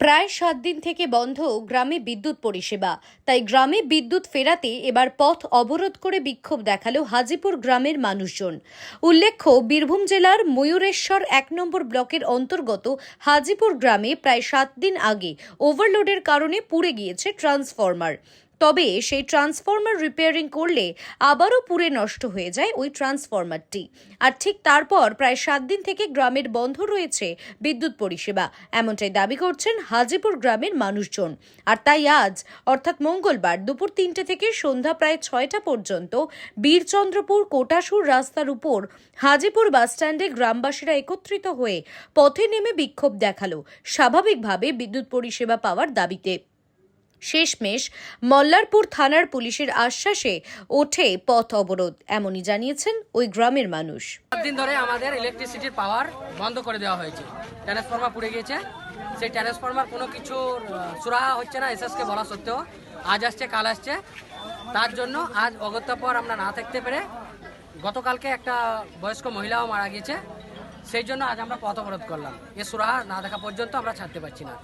প্রায় সাত দিন থেকে বন্ধ গ্রামে বিদ্যুৎ পরিষেবা। তাই গ্রামে বিদ্যুৎ ফেরাতে এবার পথ অবরোধ করে বিক্ষোভ দেখাল হাজিপুর গ্রামের মানুষজন। উল্লেখ্য, বীরভূম জেলার ময়ূরেশ্বর এক নম্বর ব্লকের অন্তর্গত হাজিপুর গ্রামে প্রায় সাত দিন আগে ওভারলোডের কারণে পুড়ে গিয়েছে ট্রান্সফরমার। তবে সেই ট্রান্সফরমার রিপেয়ারিং করলে আবারও পুড়ে নষ্ট হয়ে যায় ওই ট্রান্সফরমারটি আর ঠিক তারপর প্রায় সাত দিন থেকে গ্রামের বন্ধ রয়েছে বিদ্যুৎ পরিষেবা। এমনটাই দাবি করছেন হাজিপুর গ্রামের মানুষজন। আর তাই আজ, অর্থাৎ মঙ্গলবার দুপুর তিনটে থেকে সন্ধ্যা প্রায় ছয়টা পর্যন্ত বীরচন্দ্রপুর কোটাসুর রাস্তার উপর হাজিপুর বাসস্ট্যান্ডে গ্রামবাসীরা একত্রিত হয়ে পথে নেমে বিক্ষোভ দেখাল। স্বাভাবিকভাবে বিদ্যুৎ পরিষেবা পাওয়ার দাবিতে। শেষমেশ মল্লারপুর থানার পুলিশের আশ্বাসে ওঠে পথ অবরোধ এমনই জানিয়েছেন ওই গ্রামের মানুষ। দিন ধরে আমাদের ইলেকট্রিসিটির পাওয়ার বন্ধ করে দেওয়া হয়েছে। ট্রান্সফর্মার পুড়ে গিয়েছে। সেই ট্রান্সফর্মার কোনো কিছু সুরাহা হচ্ছে না এস এসএসকে বলা সত্ত্বেও। আজ আসছে কাল আসছে। তার জন্য আজ অগত্যা পর আমরা না থাকতে পেরে গতকালকে একটা বয়স্ক মহিলাও মারা গিয়েছে। সেই জন্য আজ আমরা পথ অবরোধ করলাম। এ সুরাহা না দেখা পর্যন্ত আমরা ছাড়তে পারছি না।